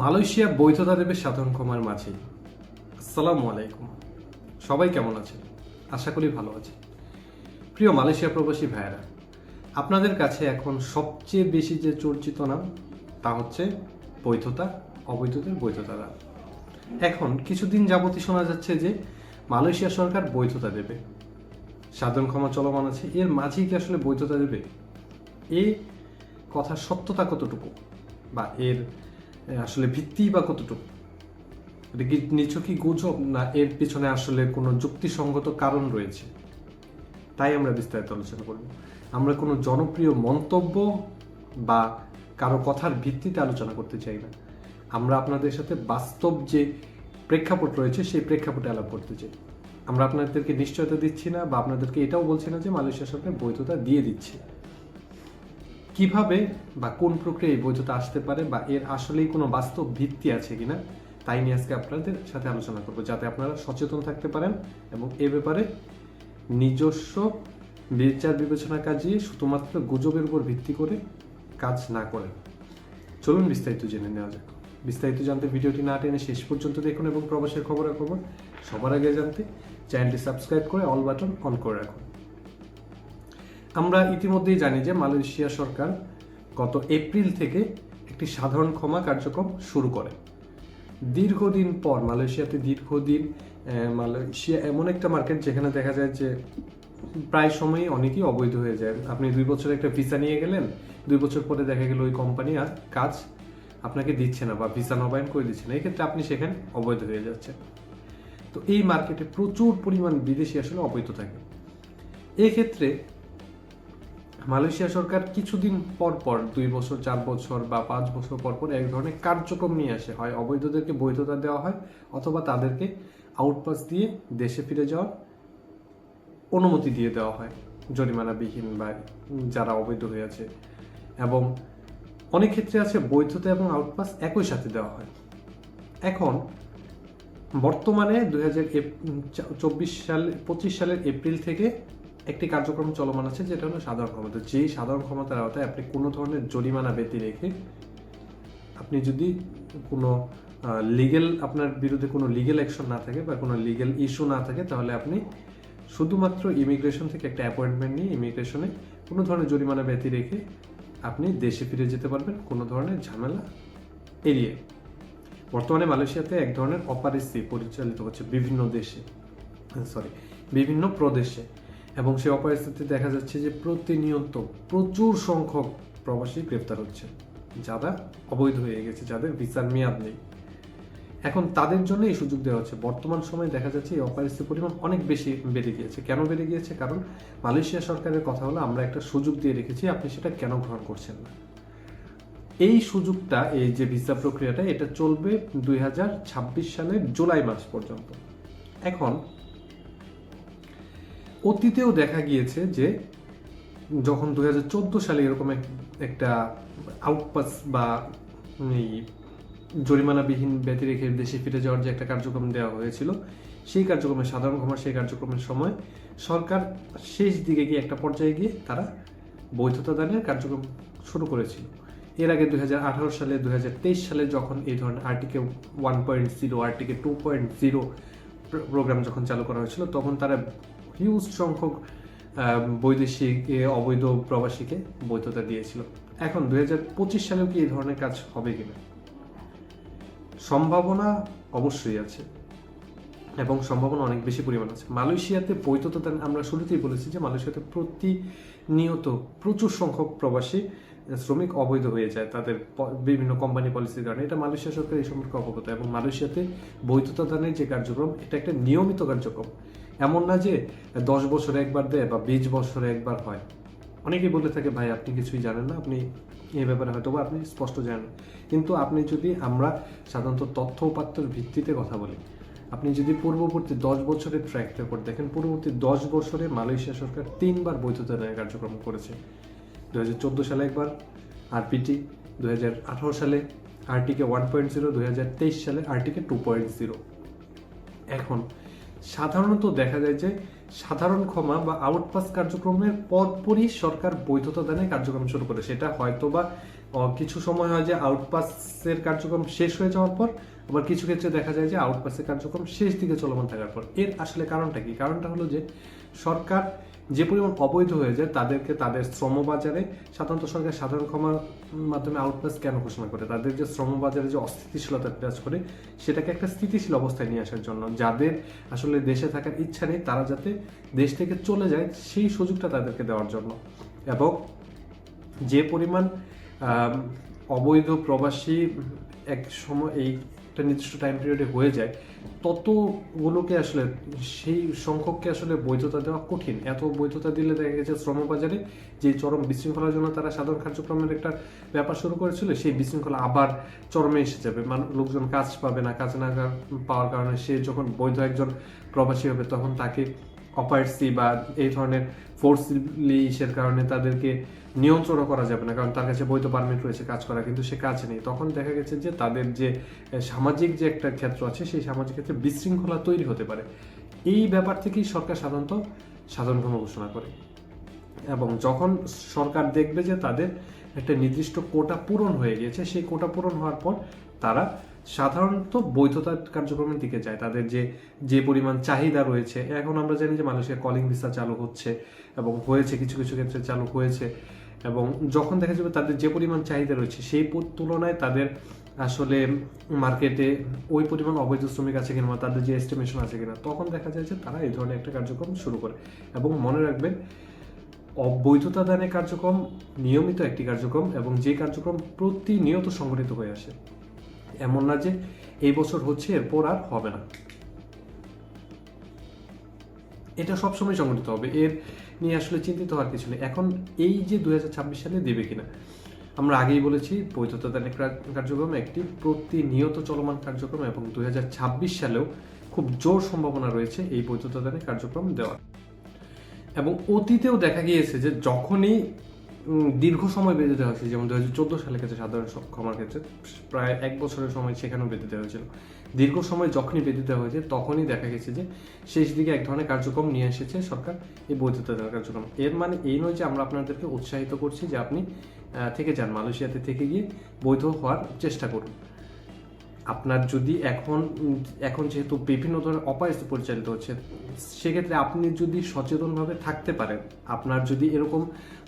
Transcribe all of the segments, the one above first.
Malaysia বৈধতা দেবে সাধারণ ক্ষমার মাঝে। আসসালামু আলাইকুম। সবাই কেমন আছেন? আশা করি ভালো আছে প্রিয় মালয়েশিয়া প্রবাসী ভাইয়েরা আপনাদের কাছে এখন সবচেয়ে বেশি যে চর্চিত নাম তা হচ্ছে বৈধতা অবৈধতার বৈধতা নাম। এখন কিছুদিন যাবতই শোনা যাচ্ছে যে মালয়েশিয়া সরকার বৈধতা দেবে। সাধারণ ক্ষমা চলমান আছে। এর মাঝেই কি আসলে বৈধতা দেবে? এই কথা সত্যতা কতটুকু? বা এর এ, আসলে ভিত্তি বা কতটুকু? এটা কি নিছকই গুজব না এর পিছনে আসলে কোনো যুক্তিসঙ্গত কারণ রয়েছে? তাই আমরা বিস্তারিত আলোচনা করব। আমরা কোনো জনপ্রিয় মন্তব্য বা কারও কথার ভিত্তিতে আলোচনা করতে চাই না। আমরা আপনাদের সাথে বাস্তব যে প্রেক্ষাপট রয়েছে, সেই প্রেক্ষাপটে আলাপ করতে চাই। আমরা আপনাদেরকে নিশ্চয়তা দিচ্ছি না বা আপনাদেরকে এটাও বলছি না যে মালয়েশিয়া সরকার বৈধতা দিয়ে দিচ্ছে। কীভাবে বা কোন প্রক্রিয়ায় এই বৈধতা আসতে পারে বা এর আসলেই কোনো বাস্তব ভিত্তি আছে কিনা, তাই নিয়ে আজকে আপনাদের সাথে আলোচনা করব, যাতে আপনারা সচেতন থাকতে পারেন এবং এ ব্যাপারে নিজস্ব বিচার বিবেচনা কাজিয়ে শুধুমাত্র গুজবের উপর ভিত্তি করে কাজ না করেন। চলুন বিস্তারিত জেনে নেওয়া যাক। বিস্তারিত জানতে ভিডিওটি না টেনে শেষ পর্যন্ত দেখুন এবং প্রবাসের খবরাখবর সবার আগে জানতে চ্যানেলটি সাবস্ক্রাইব করে অল বাটন অন করে রাখুন। আমরা ইতিমধ্যেই জানি যে মালয়েশিয়া সরকার গত এপ্রিল থেকে একটি সাধারণ ক্ষমা কার্যক্রম শুরু করে। দীর্ঘদিন পর মালয়েশিয়াতে দীর্ঘদিন মালয়েশিয়া এমন একটা মার্কেট যেখানে দেখা যায় যে প্রায় সময়ই অনেকেই অবৈধ হয়ে যায়। আপনি দুই বছর একটা ভিসা নিয়ে গেলেন, দুই বছর পরে দেখা গেল ওই কোম্পানি আর কাজ আপনাকে দিচ্ছে না বা ভিসা নবায়ন করে দিচ্ছে না। এক্ষেত্রে আপনি সেখানে অবৈধ হয়ে যাচ্ছেন। তো এই মার্কেটে প্রচুর পরিমাণ বিদেশি আসলে অবৈধ থাকে। এক্ষেত্রে মালয়েশিয়া সরকার কিছুদিন পর পর, দুই বছর, চার বছর বা পাঁচ বছর পর পর এক ধরনের কার্যক্রম নিয়ে আসে। হয় অবৈধদেরকে বৈধতা দেওয়া হয়, অথবা তাদেরকে আউটপাস দিয়ে দেশে ফিরে যাওয়ার অনুমতি দিয়ে দেওয়া হয়, জরিমানাবিহীন বা যারা অবৈধ হয়ে আছে। এবং অনেক ক্ষেত্রে আছে বৈধতা এবং আউটপাস একই সাথে দেওয়া হয়। এখন, বর্তমানে দুই হাজার চব্বিশ সাল, পঁচিশ সালের এপ্রিল থেকে একটি কার্যক্রম চলমান আছে, যেটা হলো সাধারণ ক্ষমতা। যেই সাধারণ ক্ষমতার আওতায় আপনি কোনো ধরনের জরিমানা ব্যতি রেখে আপনি যদি কোনো লিগেল আপনার বিরুদ্ধে কোনো লিগেল অ্যাকশন না থাকে বা কোনো লিগেল ইস্যু না থাকে, তাহলে আপনি শুধুমাত্র ইমিগ্রেশন থেকে একটা অ্যাপয়েন্টমেন্ট নিয়ে ইমিগ্রেশনে কোনো ধরনের জরিমানা ব্যতি রেখে আপনি দেশে ফিরে যেতে পারবেন, কোনো ধরনের ঝামেলা এড়িয়ে। বর্তমানে মালয়েশিয়াতে এক ধরনের অপারেসি পরিচালিত হচ্ছে বিভিন্ন দেশে সরি বিভিন্ন প্রদেশে। এবং সেই অপারেসিতে দেখা যাচ্ছে যে প্রতিনিয়ত প্রচুর সংখ্যক প্রবাসী গ্রেপ্তার হচ্ছে। যারা অবৈধ হয়ে গেছে, যাদের ভিসার মেয়াদ নেই। এখন তাদের জন্য এই সুযোগ দেওয়া হচ্ছে। বর্তমান সময়ে দেখা যাচ্ছে এই অপারেসির পরিমাণ অনেক বেশি বেড়ে গিয়েছে। কেন বেড়ে গিয়েছে? কারণ মালয়েশিয়া সরকারের কথা হলো, আমরা একটা সুযোগ দিয়ে রেখেছি, আপনি সেটা কেন গ্রহণ করছেন না? এই সুযোগটা, এই যে ভিসা প্রক্রিয়াটা, এটা চলবে দুই হাজার ছাব্বিশ সালের জুলাই মাস পর্যন্ত। এখন অতীতেও দেখা গিয়েছে যে যখন দু হাজার চোদ্দ সালে এরকম এক- একটা আউটপাস বা এই জরিমানাবিহীন ব্যতি রেখে দেশে ফিরে যাওয়ার যে একটা কার্যক্রম দেওয়া হয়েছিল, সেই কার্যক্রমে, সাধারণ ক্ষমা সেই কার্যক্রমের সময় সরকার শেষ দিকে গিয়ে একটা পর্যায়ে গিয়ে তারা বৈধতা দানের কার্যক্রম শুরু করেছিল। এর আগে দু হাজার আঠারো সালে দু হাজার তেইশ সালে যখন এই ধরনের RTK one point zero RTK two point zero program যখন চালু করা হয়েছিল, তখন তারা হিউজ সংখ্যক বৈদেশিক অবৈধ প্রবাসীকে বৈধতা দিয়েছিল। এখন দু পঁচিশ সালেও কি এই ধরনের কাজ হবে কিনা? সম্ভাবনা অবশ্যই আছে এবং সম্ভাবনা অনেক বেশি পরিমাণ আছে। মালয়েশিয়াতে বৈধতা আমরা শুরুতেই বলেছি যে মালয়েশিয়াতে প্রতিনিয়ত প্রচুর সংখ্যক প্রবাসী শ্রমিক অবৈধ হয়ে যায় তাদের বিভিন্ন কোম্পানি পলিসির কারণে। এটা মালয়েশিয়া সরকার এই সম্পর্কে অবগত এবং মালয়েশিয়াতে বৈধতা দানের যে কার্যক্রম, এটা একটা নিয়মিত কার্যক্রম। এমন না যে দশ বছরে একবার দেয় বা বিশ বছরে একবার হয়। অনেকেই বলে থাকে, ভাই, আপনি কিছুই জানেন না, আপনি এই ব্যাপারে হয়তো বা আপনি স্পষ্ট জানেন কিন্তু আপনি যদি আমরা সাধারণত তথ্য উপাত্তর ভিত্তিতে কথা বলি, আপনি যদি পূর্ববর্তী দশ বছরের ট্র্যাক রেকর্ড দেখেন, পূর্ববর্তী দশ বছরে মালয়েশিয়া সরকার তিনবার বৈধতা নেওয়ার কার্যক্রম করেছে। দু হাজার চোদ্দ সালে একবার আরপিটি দু হাজার আঠারো সালে আরটিকে ওয়ান পয়েন্ট জিরো দু হাজার তেইশ সালে আরটিকে টু পয়েন্ট জিরো এখন সাধারণত দেখা যায় যে সাধারণ ক্ষমা বা আউটপাস কার্যক্রমের পরপরই সরকার বৈধতা দানে কার্যক্রম শুরু করে। সেটা হয়তো বা কিছু সময় হয় যে আউটপাসের কার্যক্রম শেষ হয়ে যাওয়ার পর, আবার কিছু ক্ষেত্রে দেখা যায় যে আউটপাসের কার্যক্রম শেষ দিকে চলমান থাকার পর। এর আসলে কারণটা কি? কারণটা হলো যে সরকার যে পরিমাণ অবৈধ হয়ে যায়, তাদেরকে তাদের শ্রম বাজারে সাধারণত সরকার সাধারণ ক্ষমার মাধ্যমে আউটপাস কেন ঘোষণা করে? তাদের যে শ্রমবাজারে যে অস্থিতিশীলতা বিরাজ করে, সেটাকে একটা স্থিতিশীল অবস্থায় নিয়ে আসার জন্য যাদের আসলে দেশে থাকার ইচ্ছা নেই, তারা যাতে দেশ থেকে চলে যায়, সেই সুযোগটা তাদেরকে দেওয়ার জন্য। এবং যে পরিমাণ অবৈধ প্রবাসী এক সময় এই একটা নির্দিষ্ট টাইম পিরিয়ডে হয়ে যায় ততগুলোকে আসলে, সেই সংখ্যককে আসলে বৈধতা দেওয়া কঠিন। এত বৈধতা দিলে দেখা গেছে শ্রম বাজারে যে চরম বিশৃঙ্খলার জন্য তারা সাধারণ কার্যক্রমের একটা ব্যাপার শুরু করেছিল, সেই বিশৃঙ্খলা আবার চরমে এসে যাবে। লোকজন কাজ পাবে না, কাজ না পাওয়ার কারণে সে যখন বৈধ একজন প্রবাসী হবে তখন তাকে অপারেটসি বা এই ধরনের ফোর্সলি ইসের কারণে তাদেরকে নিয়ন্ত্রণ করা যাবে না, কারণ তার কাছে বৈধ পারমিট রয়েছে কাজ করা কিন্তু সে কাজ নেই। তখন দেখা গেছে যে তাদের যে সামাজিক যে একটা ক্ষেত্র আছে, সেই সামাজিক ক্ষেত্রে বিশৃঙ্খলা তৈরি হতে পারে। এই ব্যাপার থেকেই সরকার সাধারণত সাধারণ ক্ষমা ঘোষণা করে। এবং যখন সরকার দেখবে যে তাদের একটা নির্দিষ্ট কোটা পূরণ হয়ে গিয়েছে সেই কোটা পূরণ হওয়ার পর তারা সাধারণত বৈধতা কার্যক্রমের দিকে যায়। তাদের যে যে পরিমাণ চাহিদা রয়েছে, এখন আমরা জানি যে মানুষের কলিং ভিসা চালু হচ্ছে এবং হয়েছে, কিছু কিছু ক্ষেত্রে চালু হয়েছে এবং যখন দেখা যাবে তাদের যে পরিমাণ চাহিদা রয়েছে, সেই তুলনায় তাদের আসলে মার্কেটে ওই পরিমাণ অবৈধ শ্রমিক আছে কিনা তাদের যে এস্টিমেশন আছে কিনা, তখন দেখা যায় যে তারা এই ধরনের একটা কার্যক্রম শুরু করে। এবং মনে রাখবেন, অবৈধতা দানের কার্যক্রম নিয়মিত একটি কার্যক্রম এবং যে কার্যক্রম প্রতিনিয়ত সংগঠিত হয়ে আসে। এমন না যে এই বছর হচ্ছে, এরপর আর হবে না। এটা সবসময় সংগঠিত হবে। এর নিয়ে আসলে চিন্তিত হওয়ার কিছু নেই। এখন এই যে দুই সালে দেবে কিনা, আমরা আগেই বলেছি বৈধতা কার্যক্রম, একটি প্রতিনিয়ত চলমান কার্যক্রম এবং দুই হাজার ছাব্বিশ সালেও খুব জোর সম্ভাবনা রয়েছে এই বৈধতা কার্যক্রম দেওয়ার। এবং অতীতেও দেখা গিয়েছে যে যখনই দীর্ঘ সময় বেঁধে দেওয়া হয়েছে। যেমন দু হাজার চোদ্দ সালের ক্ষেত্রে সাধারণ ক্ষমার ক্ষেত্রে প্রায় এক বছরের সময় সেখানেও বেঁধে দেওয়া হয়েছিল। দীর্ঘ সময় যখনই বেঁধে দেওয়া হয়েছে, তখনই দেখা গেছে যে শেষ দিকে এক ধরনের কার্যক্রম নিয়ে এসেছে সরকার, এই বৈধতা দেওয়ার কার্যক্রম। এর মানে এই নয় যে আমরা আপনাদেরকে উৎসাহিত করছি যে আপনি থেকে যান, মালয়েশিয়াতে থেকে গিয়ে বৈধ হওয়ার চেষ্টা করুন। আপনার যদি এখন এখন যেহেতু বিভিন্ন ধরনের অপারেশন পরিচালিত হচ্ছে, সেক্ষেত্রে আপনি যদি সচেতনভাবে থাকতে পারেন, আপনার যদি এরকম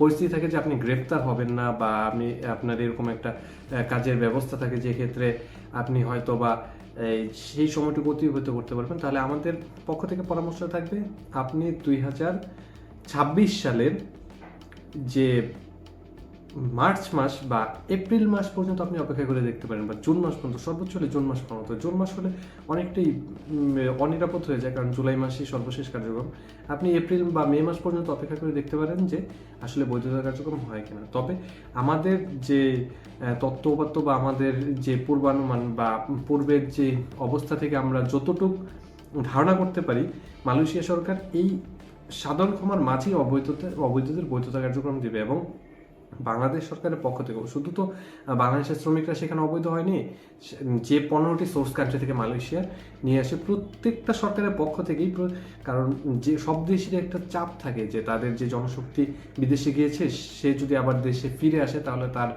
পরিস্থিতি থাকে যে আপনি গ্রেপ্তার হবেন না বা আমি আপনার এরকম একটা কাজের ব্যবস্থা থাকে যে ক্ষেত্রে আপনি হয়তো বা সেই সময়টুকু অতিবাহিত করতে পারবেন। তাহলে আমাদের পক্ষ থেকে পরামর্শ থাকবে, আপনি দুই হাজার ছাব্বিশ সালের যে মার্চ মাস বা এপ্রিল মাস পর্যন্ত আপনি অপেক্ষা করে দেখতে পারেন, বা জুন মাস পর্যন্ত, সর্বোচ্চ হলে জুন মাস পর্যন্ত। জুন মাস হলে অনেকটাই অনিরাপদ হয়ে যায়, কারণ জুলাই মাসই সর্বশেষ কার্যক্রম। আপনি এপ্রিল বা মে মাস পর্যন্ত অপেক্ষা করে দেখতে পারেন যে আসলে বৈধতা কার্যক্রম হয় কিনা। তবে আমাদের যে তথ্য উপাত্ত বা আমাদের যে পূর্বানুমান বা পূর্বের যে অবস্থা থেকে আমরা যতটুকু ধারণা করতে পারি, মালয়েশিয়া সরকার এই সাধারণ ক্ষমার মাঝেই অবৈধতা, অবৈধদের বৈধতা কার্যক্রম দেবে এবং বাংলাদেশ সরকারের পক্ষ থেকে শুধু তো বাংলাদেশের শ্রমিকরা সেখানে অবৈধ হয়নি যে পনেরোটি সোর্স কান্ট্রি থেকে মালয়েশিয়া নিয়ে আসে, প্রত্যেকটা সরকারের পক্ষ থেকেই কারণ যে সব দেশেরই একটা চাপ থাকে যে তাদের যে জনশক্তি বিদেশে গিয়েছে, সে যদি আবার দেশে ফিরে আসে, তাহলে তার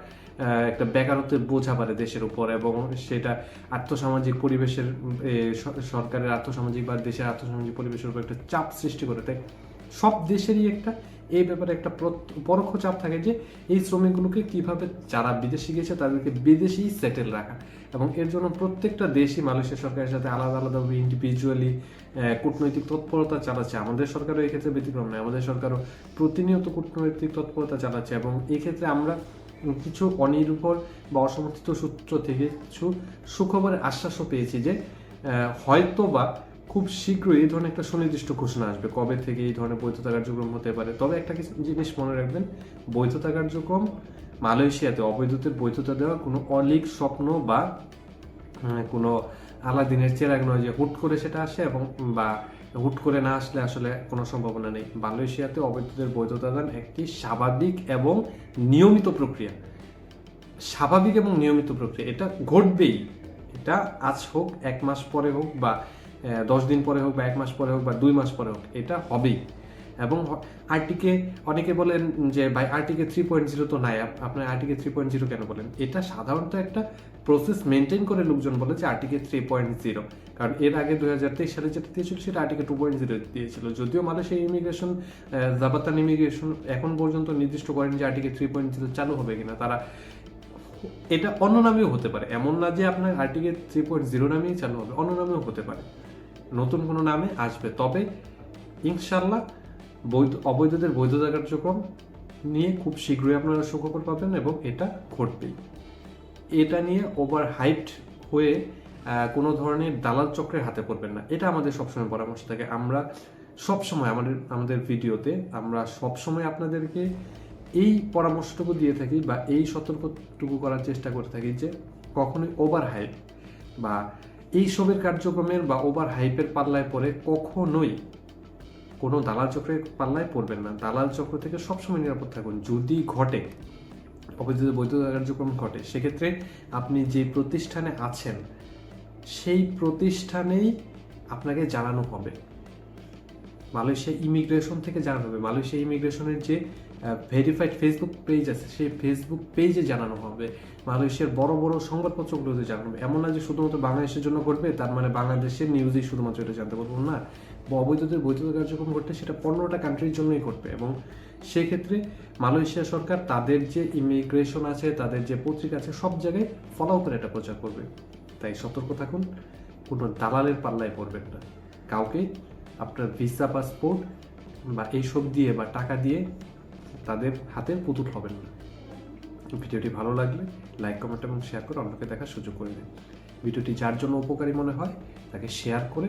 একটা বেকারত্বের বোঝা পারে দেশের উপর এবং সেটা আর্থসামাজিক পরিবেশের সরকারের আর্থসামাজিক বা দেশের আর্থসামাজিক পরিবেশের উপর একটা চাপ সৃষ্টি করে। তাই সব দেশেরই একটা এই ব্যাপারে একটা পরোক্ষ চাপ থাকে যে এই শ্রমিকগুলোকে কীভাবে যারা বিদেশে গিয়েছে তাদেরকে বিদেশেই সেটেল রাখা। এবং এর জন্য প্রত্যেকটা দেশই মালয়েশিয়া সরকারের সাথে আলাদা আলাদাভাবে ইন্ডিভিজুয়ালি কূটনৈতিক তৎপরতা চালাচ্ছে। আমাদের সরকারও এই ক্ষেত্রে ব্যতিক্রম নয়। আমাদের সরকারও প্রতিনিয়ত কূটনৈতিক তৎপরতা চালাচ্ছে এবং এক্ষেত্রে আমরা কিছু অনির্ভর বা অসমর্থিত সূত্র থেকে কিছু সুখবরের আশ্বাসও পেয়েছি যে হয়তো বা খুব শীঘ্রই এই ধরনের একটা সুনির্দিষ্ট ঘোষণা আসবে কবে থেকে এই ধরনের বৈধতা কার্যক্রম হতে পারে। তবে একটা জিনিস মনে রাখবেন, বৈধতা কার্যক্রম মালয়েশিয়াতে অবৈধতার বৈধতা দেওয়া কোনো অলিক স্বপ্ন বা কোনো আলাদিনের চেরাগ নয় যে হুট করে সেটা আসে এবং, বা হুট করে না আসলে আসলে কোনো সম্ভাবনা নেই। মালয়েশিয়াতে অবৈধদের বৈধতা দান একটি স্বাভাবিক এবং নিয়মিত প্রক্রিয়া। স্বাভাবিক এবং নিয়মিত প্রক্রিয়া, এটা ঘটবেই। এটা আজ হোক, এক মাস পরে হোক বা দশ দিন পরে হোক বা এক মাস পরে হোক বা দুই মাস পরে হোক, এটা হবেই। এবং আরটিকে অনেকে বলেন যে, ভাই আরটিকে থ্রি পয়েন্ট জিরো তো নাই আপনার আরটিকে থ্রি পয়েন্ট জিরো কেন বলেন? এটা সাধারণত একটা প্রসেস মেনটেন করে লোকজন বলে যে আরটিকে থ্রি পয়েন্ট জিরো কারণ এর আগে দুই হাজার তেইশ সালে যেটা দিয়েছিল, সেটা আর্টিকে টু পয়েন্ট জিরো দিয়েছিল। যদিও মালয়েশিয়া ইমিগ্রেশন জাবাতান ইমিগ্রেশন এখন পর্যন্ত নির্দিষ্ট করেন যে আর্টিকে থ্রি পয়েন্ট জিরো চালু হবে কিনা। তারা এটা অন্য নামেও হতে পারে। এমন না যে, আপনার আর্টিকে থ্রি পয়েন্ট জিরো নামেই চালু হবে, অন্য নামেও হতে পারে। নতুন কোনো নামে আসবে। তবে ইনশাল্লাহ বৈধ, অবৈধদের বৈধতা কার্যক্রম নিয়ে খুব শীঘ্রই আপনারা সুখবর পাবেন এবং এটা ঘটবেই। এটা নিয়ে ওভার হাইপড হয়ে কোনো ধরনের দালাল চক্রের হাতে পড়বেন না। এটা আমাদের সবসময় পরামর্শ থাকে। আমরা সবসময় আমাদের আমাদের ভিডিওতে আমরা সবসময় আপনাদেরকে এই পরামর্শটুকু দিয়ে থাকি বা এই সতর্কটুকু করার চেষ্টা করে থাকি যে কখনোই ওভার হাইপ বা এই সবের কার্যক্রমের বা ওভার হাইপের পাল্লায় পড়ে কখনোই কোনো দালাল চক্রের পাল্লায় পড়বেন না। দালাল চক্র থেকে সবসময় নিরাপদ থাকুন। যদি ঘটে, অবৈধ বৈধ কার্যক্রম ঘটে, সেক্ষেত্রে আপনি যে প্রতিষ্ঠানে আছেন, সেই প্রতিষ্ঠানেই আপনাকে জানানো হবে। মালয়েশিয়া ইমিগ্রেশন থেকে জানানো হবে। মালয়েশিয়া ইমিগ্রেশনের যে ভেরিফাইড ফেসবুক পেজ আছে, সেই ফেসবুক পেজে জানানো হবে। মালয়েশিয়ার বড় বড় সংবাদপত্রগুলোতে জানানো হবে। এমন না যে শুধুমাত্র বাংলাদেশের জন্য ঘটবে, তার মানে বাংলাদেশের নিউজেই শুধুমাত্র এটা জানতে পারব না। অবৈধদের বৈধ কার্যক্রম ঘটলে সেটা পনেরোটা কান্ট্রির জন্যই ঘটবে এবং সেক্ষেত্রে মালয়েশিয়া সরকার তাদের যে ইমিগ্রেশন আছে, তাদের যে পত্রিকা আছে, সব জায়গায় ফলো করে এটা প্রচার করবে। তাই সতর্ক থাকুন, কোনো দালালের পাল্লায় পড়বেন না। কাউকে আপনার ভিসা পাসপোর্ট বা এইসব দিয়ে বা টাকা দিয়ে তাদের হাতে পুতুল হবেন না। ভিডিওটি ভালো লাগলে লাইক কমেন্ট এবং শেয়ার করে অন্যকে দেখার সুযোগ করে দিন। ভিডিওটি যার জন্য উপকারী মনে হয়, তাকে শেয়ার করে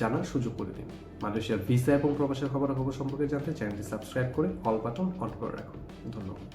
জানার সুযোগ করে দিন। মালয়েশিয়ার ভিসা এবং প্রবাসের খবরাখবর সম্পর্কে জানতে চ্যানেলটি সাবস্ক্রাইব করে অল বাটন অন করে রাখুন। ধন্যবাদ।